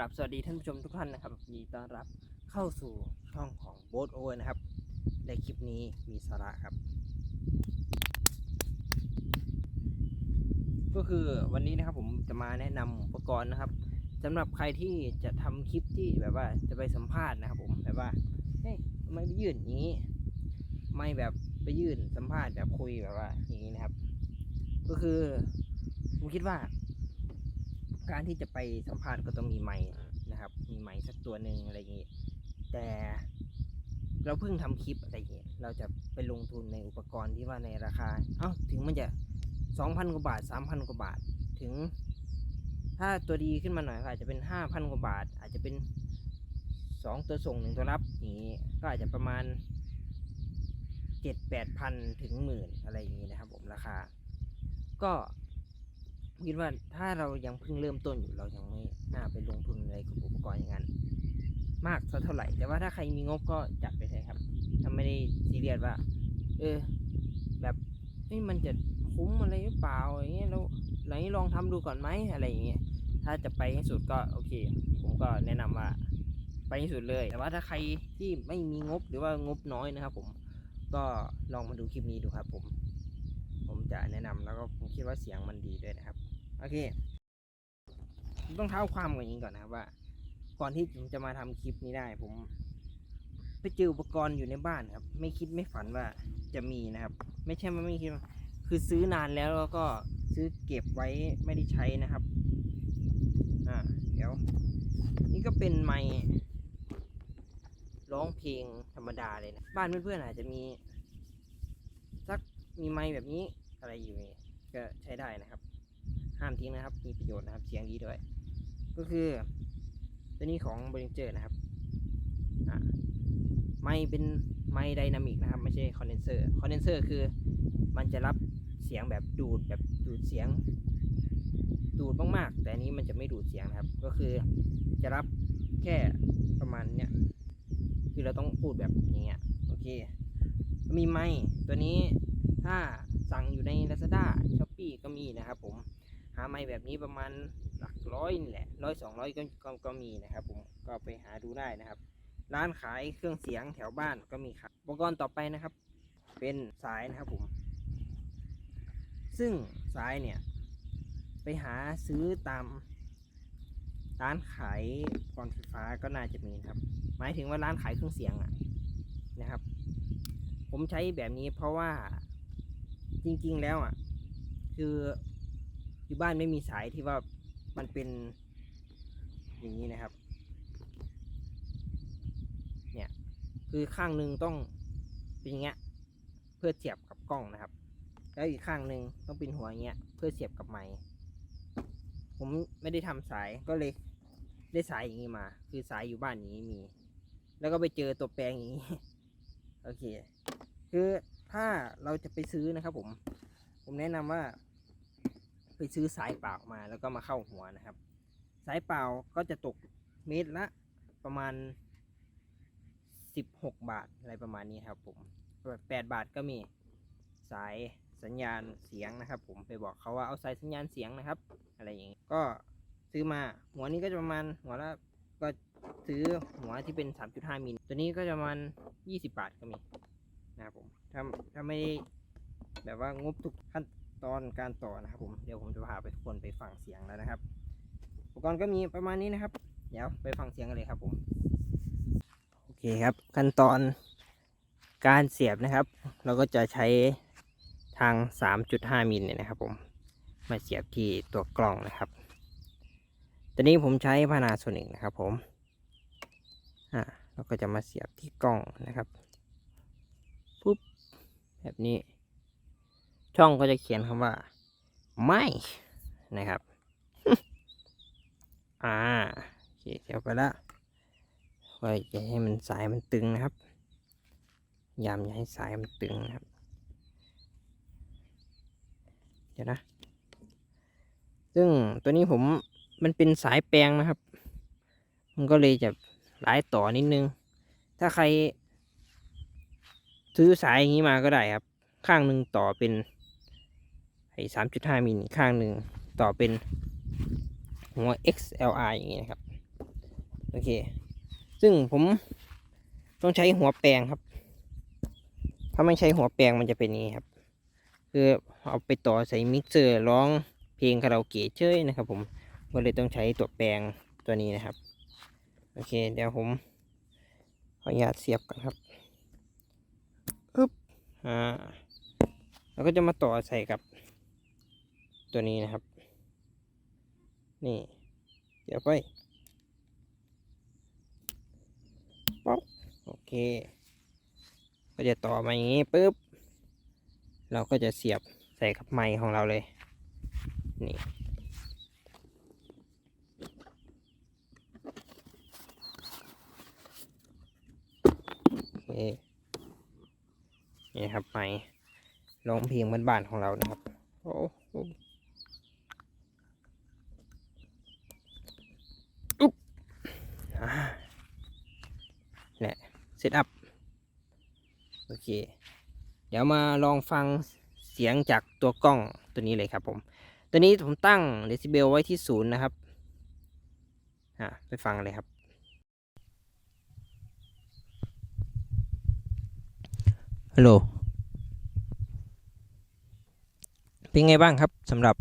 รับสวัสดีท่านผู้ชมทุกท่านนะครับยินดีต้อนรับเข้าสู่ช่องของโบ t โอนะครับ ในคลิปนี้มีสาระครับ ก็คือวันนี้นะครับผมจะมาแนะนำอุปกรณ์นะครับสำหรับใครที่จะทำคลิปที่แบบว่าจะไปสัมภาษณ์นะครับผมแบบว่าเฮ้ยทำไมไปยื่นอย่างนี้ ไม่แบบไปยื่นสัมภาษณ์แบบคุยแบบว่าอย่างนี้นะครับ ก็คือผมคิดว่า การที่จะไปสัมภาษณ์ก็ต้องมีไมค์นะครับ มีไมค์สักตัวหนึ่งอะไรอย่างนี้ แต่เราเพิ่งทำคลิปอะไรอย่างนี้เราจะไปลงทุนในอุปกรณ์ที่ว่าในราคา เอ้าถึงมันจะสองพันกว่าบาทสามพันกว่าบาทถึง ถ้าตัวดีขึ้นมาหน่อยก็อาจจะเป็นห้าพันกว่าบาท อาจจะเป็นสองตัวส่งหนึ่งตัวรับนี้ก็อาจจะประมาณเจ็ดแปดพันถึงหมื่นอะไรอย่างนี้นะครับ ผมราคา ก็ คิดว่าถ้าเรายังเพิ่งเริ่มต้นอยู่เรายังไม่น่าไปลงทุนอะไรกับอุปกรณ์อย่างนั้น มากสักเท่าไหร่ แต่ว่าถ้าใครมีงบก็จัดไปเลยครับถ้าไม่ได้ซีเรียสว่า เออ แบบเฮ้ยมันจะคุ้มอะไรหรือเปล่าอย่างเงี้ยเราไหนลองทำดูก่อนไหมอะไรอย่างเงี้ยถ้าจะไปให้สุดก็โอเค ผมก็แนะนำว่า ไปให้สุดเลย แต่ว่าถ้าใครที่ไม่มีงบหรือว่างบน้อยนะครับ ผมก็ลองมาดูคลิปนี้ดูครับ ผม ผมจะแนะนำแล้วก็ผมคิดว่าเสียงมันดีด้วยนะครับ โอเคผมต้องเท้าความก่อนอย่างนี้ก่อนนะครับว่า ก่อนที่ผมจะมาทำคลิปนี้ได้ ผมไปเจออุปกรณ์อยู่ในบ้านครับ ไม่คิดไม่ฝันว่าจะมีนะครับ ไม่ใช่ว่าไม่คิดว่าคือซื้อนานแล้วแล้วก็ซื้อเก็บไว้ไม่ได้ใช้นะครับ อ่าเดี๋ยว นี่ก็เป็นไมค์ร้องเพลงธรรมดาเลยนะ บ้านเพื่อนๆอาจจะมี สักมีไมค์แบบนี้อะไรอยู่นี่ก็ใช้ได้นะครับ ห้ามทิ้งนะครับ มีประโยชน์นะครับ เสียงดีด้วย ก็คือ ตัวนี้ของบริงเจอร์นะครับไมค์เป็นไมค์ไดนามิกนะครับ ไม่ใช่คอนเดนเซอร์ คอนเดนเซอร์คือมันจะรับเสียงแบบดูดแบบดูดเสียง ดูดมากๆ แต่อันนี้มันจะไม่ดูดเสียงนะครับ ก็คือจะรับแค่ประมาณเนี้ยคือเราต้องพูดแบบอย่างเงี้โอเค มีไมค์ตัวนี้ถ้าสั่งอยู่ใน Lazada s h o p e e ก็มีนะครับผม หาไมค์แบบนี้ประมาณหลักร้อยนี่แหละร้อยสองร้อยก็ก็ก็มีนะครับ ผมก็ไปหาดูได้นะครับ ร้านขายเครื่องเสียงแถวบ้านก็มีครับอุปกรณ์ต่อไปนะครับ เป็นสายนะครับผม ซึ่งสายเนี่ย ไปหาซื้อตามร้านขายอุปกรณ์ไฟฟ้าก็น่าจะมีครับ หมายถึงว่าร้านขายเครื่องเสียงอะนะครับ ผมใช้แบบนี้เพราะว่าจริงๆแล้วอะ คือ อยู่บ้านไม่มีสายที่ว่ามันเป็นอย่างนี้นะครับ เนี่ยคือข้างหนึ่งต้องเป็นอย่างเงี้ยเพื่อเสียบกับกล้องนะครับ แล้วอีกข้างหนึ่งต้องเป็นหัวอย่างเงี้ยเพื่อเสียบกับไมค์ผมไม่ได้ทำสายก็เลยได้สายอย่างนี้มา คือสายอยู่บ้านนี้มี แล้วก็ไปเจอตัวแปลงอย่างนี้โอเค คือถ้าเราจะไปซื้อนะครับผม ผมแนะนำว่า ไปซื้อสายเปล่ามาแล้วก็มาเข้าหัวนะครับ สายเปล่าก็จะตกเมตรละประมาณสิบหกบาทอะไรประมาณนี้ครับผมแบบแปดบาทก็มีสายสัญญาณเสียงนะครับ ผมไปบอกเขาว่าเอาสายสัญญาณเสียงนะครับ อะไรอย่างนี้ก็ซื้อมาหัวนี้ก็จะประมาณหัวละก็ซื้อหัวที่เป็น 3.5 มิลตัวนี้ก็จะประมาณ 20 บาทก็มีนะครับผมถ้าถ้าไม่แบบว่างบทุกขั้น ตอนการต่อนะครับผมเดี๋ยวผมจะพาไปทุกคนไปฟังเสียงแล้วนะครับ อุปกรณ์ก็มีประมาณนี้นะครับ เดี๋ยวไปฟังเสียงกันเลยครับผมโอเคครับ ขั้นตอนการเสียบนะครับ เราก็จะใช้ทาง 3.5 มิลเนี่ยนะครับผมมาเสียบที่ตัวกล่องนะครับตอนนี้ผมใช้พานาโซนิกนะครับผมอ่าเราก็จะมาเสียบที่กล้องนะครับปุ๊บแบบนี้ ช่องก็จะเขียนคำว่า ไม่นะครับอ่าโอเคเสียบไปแล้วไว้จะให้มันสายมันตึงนะครับยามอย่าให้สายมันตึงนะครับ เดี๋ยวนะ ซึ่งตัวนี้ผมมันเป็นสายแปลงนะครับ มันก็เลยจะหลายต่อนิดนึง ถ้าใครซื้อสายอย่างนี้มาก็ได้ครับ ข้างหนึ่งต่อเป็น อ้สามจุดห้ามิลข้างหนึ่งต่อเป็นหัว XLR อย่างนี้นะครับ โอเค ซึ่งผมต้องใช้หัวแปลงครับ ถ้าไม่ใช้หัวแปลงมันจะเป็นนี้ครับ คือเอาไปต่อใส่มิกเซอร์ร้องเพลงคาราโอเกะเฉยนะครับ ผมก็เลยต้องใช้ตัวแปลงตัวนี้นะครับ โอเค เดี๋ยวผมขออนุญาตเสียบกันครับอึ๊บอ่าแล้วก็จะมาต่อใส่กับ ตัวนี้นะครับ นี่เดี๋ยวไปป๊อกโอเค ก็จะต่อมาอย่างนี้ปุ๊บ เราก็จะเสียบใส่กับไม้ของเราเลย นี่โอเคนี่ครับไม้รองเพลงบ้านของเรานะครับ โอ้โหอุ๊บอ่า แหละเซตอัพโอเค เดี๋ยวมาลองฟังเสียงจากตัวกล้องตัวนี้เลยครับผม ตัวนี้ผมตั้งเดซิเบลไว้ที่ศูนย์นะครับอะไปฟังเลยครับ ฮัลโหล เป็นไงบ้างครับสำหรับ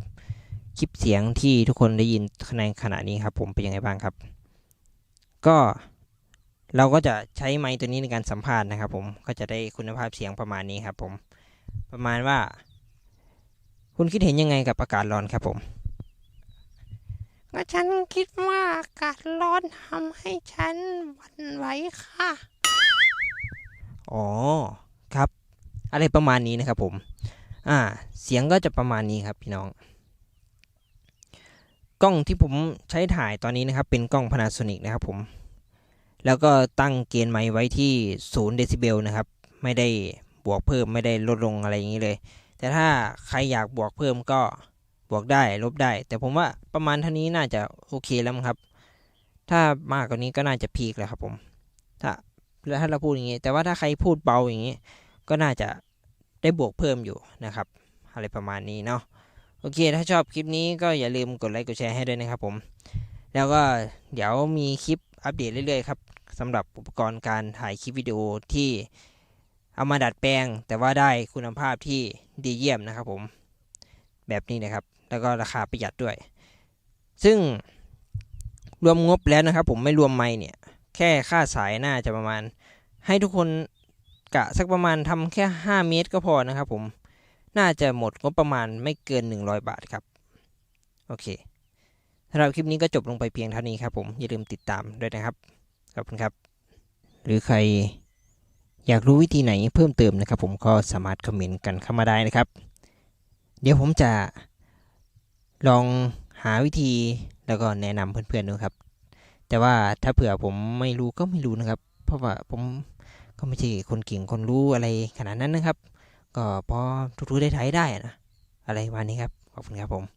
คลิปเสียงที่ทุกคนได้ยินในขณะนี้ครับผมเป็นยังไงบ้างครับ ก็เราก็จะใช้ไมค์ตัวนี้ในการสัมภาษณ์นะครับ ผมก็จะได้คุณภาพเสียงประมาณนี้ครับ ผม ประมาณว่า คุณคิดเห็นยังไงกับอากาศร้อนครับ ผมก็ฉันคิดว่าอากาศร้อนทำให้ฉันหวั่นไหวค่ะ อ๋อครับ อะไรประมาณนี้นะครับ ผม อ่า เสียงก็จะประมาณนี้ครับ พี่น้อง กล้องที่ผมใช้ถ่ายตอนนี้นะครับ เป็นกล้อง Panasonic นะครับผม แล้วก็ตั้งเกณฑ์ไมไว้ที่0เดซิเบลนะครับ ไม่ได้บวกเพิ่มไม่ได้ลดลงอะไรอย่างนี้เลย แต่ถ้าใครอยากบวกเพิ่มก็บวกได้ลบได้ แต่ผมว่าประมาณเท่านี้น่าจะโอเคแล้วครับ ถ้ามากกว่านี้ก็น่าจะพีคแล้วครับผม ถ้าแล้วถ้าเราพูดอย่างนี้ แต่ว่าถ้าใครพูดเบาอย่างนี้ ก็น่าจะได้บวกเพิ่มอยู่นะครับ อะไรประมาณนี้เนาะ อเค ถ้าชอบคลิปนี้ก็อย่าลืมกดไลค์กดแชร์ให้ด้วยนะครับผม แล้วก็เดี๋ยวมีคลิปอัปเดตเรื่อยๆครับสำหรับอุปกรณ์การถ่ายคลิปวิดีโอที่เอามาดัดแปลง แต่ว่าได้คุณภาพที่ดีเยี่ยมนะครับผม แบบนี้นะครับ แล้วก็ราคาประหยัดด้วย ซึ่งรวมงบแล้วนะครับ ผมไม่รวมไม้เนี่ย แค่ค่าสายน่าจะประมาณ ให้ทุกคนกะสักประมาณทำแค่ 5 เมตรก็พอนะครับผม น่าจะหมดงบประมาณไม่เกิน 100 บาทครับ โอเคสำหรับคลิปนี้ก็จบลงไปเพียงเท่านี้ครับผม อย่าลืมติดตามด้วยนะครับ ขอบคุณครับ หรือใครอยากรู้วิธีไหนเพิ่มเติมนะครับ ผมก็สามารถคอมเมนต์กันเข้ามาได้นะครับ เดี๋ยวผมจะลองหาวิธีแล้วก็แนะนำเพื่อนๆดูครับ แต่ว่าถ้าเผื่อผมไม่รู้ก็ไม่รู้นะครับ เพราะว่าผมก็ไม่ใช่คนเก่งคนรู้อะไรขนาดนั้นนะครับ ก็พอทุกๆได้ใช้ได้นะ อะไรประมาณนี้ครับ ขอบคุณครับผม